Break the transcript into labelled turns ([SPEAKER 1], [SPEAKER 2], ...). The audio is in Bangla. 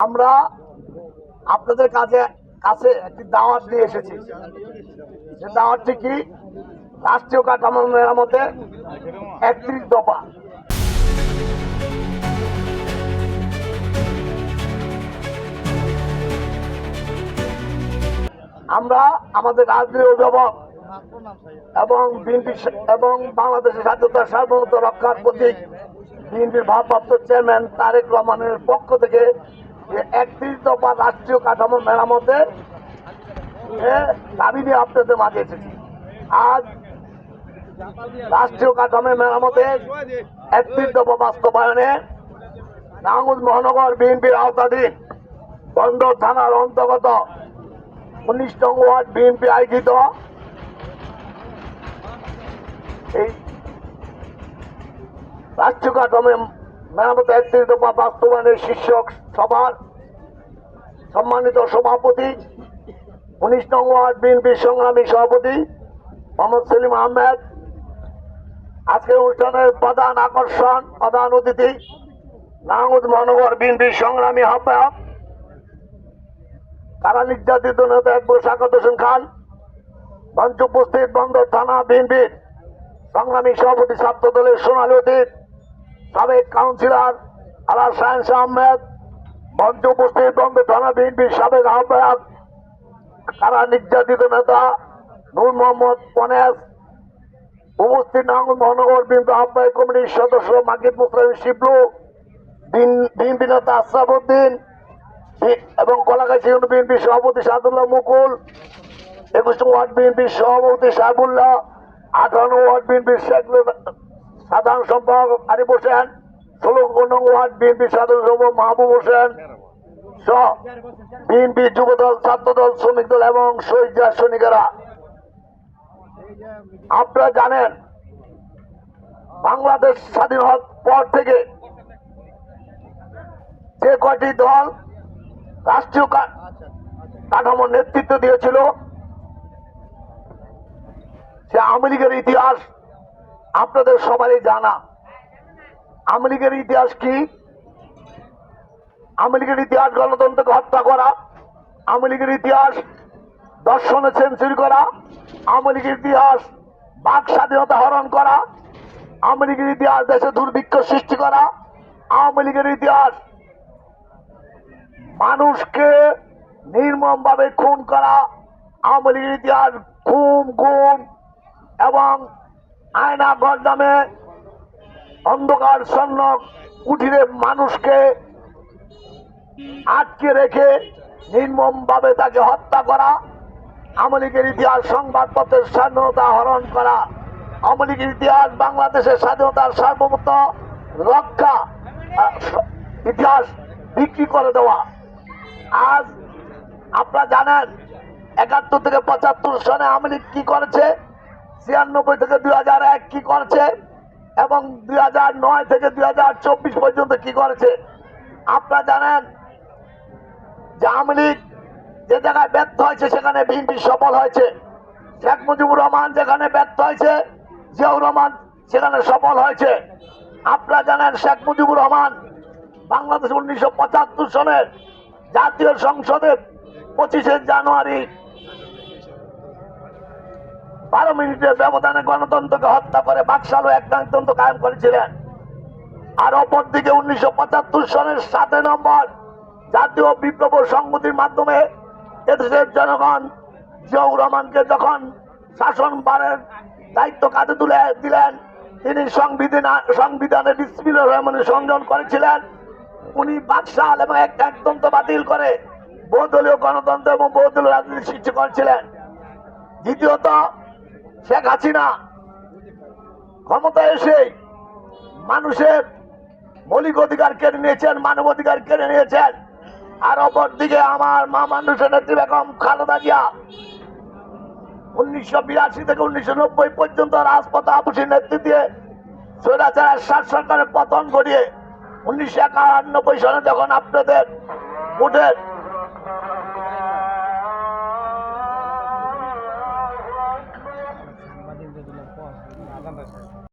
[SPEAKER 1] আমরা আপনাদের কাছে কাছে একটি দাওয়াত নিয়ে এসেছি। সে দাওয়াতটি কি? রাষ্ট্রীয় কাঠামো মেরামতে একত্রিশ দফা। আমরা আমাদের রাজনীতি অভিভাবক এবং বিএনপি এবং বাংলাদেশের স্বাধীনতার সার্বভৌমত্ব রক্ষার প্রতীক বিএনপির ভারপ্রাপ্ত চেয়ারম্যান তারেক রহমানের পক্ষ থেকে একত্রিশ দফা রাষ্ট্রীয় কাঠামো মেরামতে এ দাবি নিয়ে আপনাদের মাঝে এসেছি। আজ রাষ্ট্রীয় কাঠামো মেরামতে একত্রিশ দফা বাস্তবায়নে নাঙ্গুল মহানগর বিএনপির আওতাধীন বন্দর থানার অন্তর্গত উনিশ নং ওয়ার্ড বিএনপি আয়োজিত এই রাষ্ট্রীয় কাঠামো মেরামত একত্রিশ দফা বাস্তবায়নের শীর্ষক সভার সম্মানিত সভাপতি, উনিশ নং ওয়ার্ড বিএনপি সংগ্রামী সভাপতি মোহাম্মদ সেলিম আহমেদ। আজকের অনুষ্ঠানের প্রধান আকর্ষণ, প্রধান অতিথি নাঙ্গুদ মহানগর বিএনপির সংগ্রামী আহ্বায়ক, কারা নির্যাতিত নেতা একবার সাকাত হোসেন খান। মঞ্চ উপস্থিত বন্দর থানা বিএনপির সংগ্রামী সভাপতি ছাত্র দলের সোনালী অতীত সাবেক কাউন্সিলর আলার সায়েন্স আহমেদ, মঞ্চ উপস্থিত বন্দর থানা বিএনপির সাবেক আহ্বায়ক, কারা নির্যাতিত নেতা, নূর মোহাম্মদ পনেস, উপস্থিত নাঙ্গুল মহানগর বিএনপি আহ্বায়ক কমিটির সদস্য মাকিব মুসলিম শিবলু বিএনপি নেতা আশরাফুদ্দিন, বি- এবং কলাগাছি বিএনপি সভাপতি সাদুল্লাহ মুকুল, একুশ ওয়ার্ড বিএনপির সভাপতি সাহেবুল্লাহ আঠারো ওয়ার্ড বিএনপির সাধারণ সম্পাদক আরিফ হোসেন ষোলো নং ওয়ার্ড বিএনপির সাধারণ সম্পাদক মাহবুব হোসেন সহ বিএনপি যুবদল, ছাত্রদল শ্রমিক দল এবং শহীদ সৈনিকেরা। আপনারা জানেন, বাংলাদেশ স্বাধীন হওয়ার পর থেকে যে কয়টি দল রাষ্ট্রীয় কা- কাঠামোর নেতৃত্ব দিয়েছিল, সে লীগের ইতিহাস আপনাদের সবারই জানা। লীগের ইতিহাস কি? লীগের ইতিহাস, গণতন্ত্রকে হত্যা করা। লীগের ইতিহাস দর্শনে সেঞ্চুরি করা। লীগের ইতিহাস, বাক স্বাধীনতা হরণ করা। লীগের ইতিহাস, দেশে দুর্ভিক্ষ সৃষ্টি করা। আওয়ামী লীগের ইতিহাস, মানুষকে নির্মম ভাবে খুন করা। আওয়ামী লীগের ইতিহাস খুন গুম এবং আয়না গড় নামে অন্ধকার স্বর্ণ কুঠিরে মানুষকে আটকে রেখে নির্মম ভাবে তাকে হত্যা করা আমলিকের ইতিহাস সংবাদপত্রের স্বাধীনতা হরণ করা আমলিকের ইতিহাস বাংলাদেশের স্বাধীনতার সার্বভৌমত্ব রক্ষা ইতিহাস বিক্রি করে দেওয়া। আজ আপনারা জানেন, একাত্তর থেকে পঁচাত্তর সনে আমলিক কি করেছে? ছিয়ানব্বই থেকে দুই হাজার এক কি করেছে? এবং দুই হাজার নয় থেকে দুই হাজার চব্বিশ পর্যন্ত কি করেছে? আপনারা জানেন যে আওয়ামী লীগ যে জায়গায় ব্যর্থ হয়েছে, সেখানে বিএনপি সফল হয়েছে। শেখ মুজিবুর রহমান যেখানে ব্যর্থ হয়েছে, জিয়াউর রহমান সেখানে সফল হয়েছে। আপনারা জানেন শেখ মুজিবুর রহমান বাংলাদেশ উনিশশো পঁচাত্তর সনের জাতীয় সংসদে পঁচিশে জানুয়ারি বারো মিনিটের ব্যবধানে গণতন্ত্রকে হত্যা করে বাকশালও এক গণতন্ত্র কায়েম করেছিলেন। আর অপরদিকে উনিশশো পঁচাত্তর সনের সাতে নম্বর জাতীয় বিপ্লব সংহতির মাধ্যমে এদেশের জনগণ জিয়াউর রহমানকে যখন শাসনবারের দায়িত্ব কাঁধে তুলে দিলেন, তিনি সংবিধান সংবিধানে বিসমিল্লাহির রহমানের সংযোজন করেছিলেন। উনি বাকশাল এবং এক একতন্ত্র বাতিল করে বহুদলীয় গণতন্ত্র এবং বহুদলীয় রাজনীতি সৃষ্টি করেছিলেন। দ্বিতীয়ত শেখ হাসিনা ক্ষমতায় এসে মানুষের মৌলিক অধিকার কেড়ে নিয়েছেন, মানব অধিকার কেড়ে নিয়েছেন। আর অপরদিকে আমার মা মানুষের নেত্রী বেগম খালেদা জিয়া উনিশশো বিরাশি থেকে উনিশশো নব্বই পর্যন্ত রাজপথ আপুসির নেতৃত্ব স্বৈরাচারের শাস সরকারের পতন ঘটিয়ে উনিশশো একানব্বই সনে যখন আপনাদের ভোটের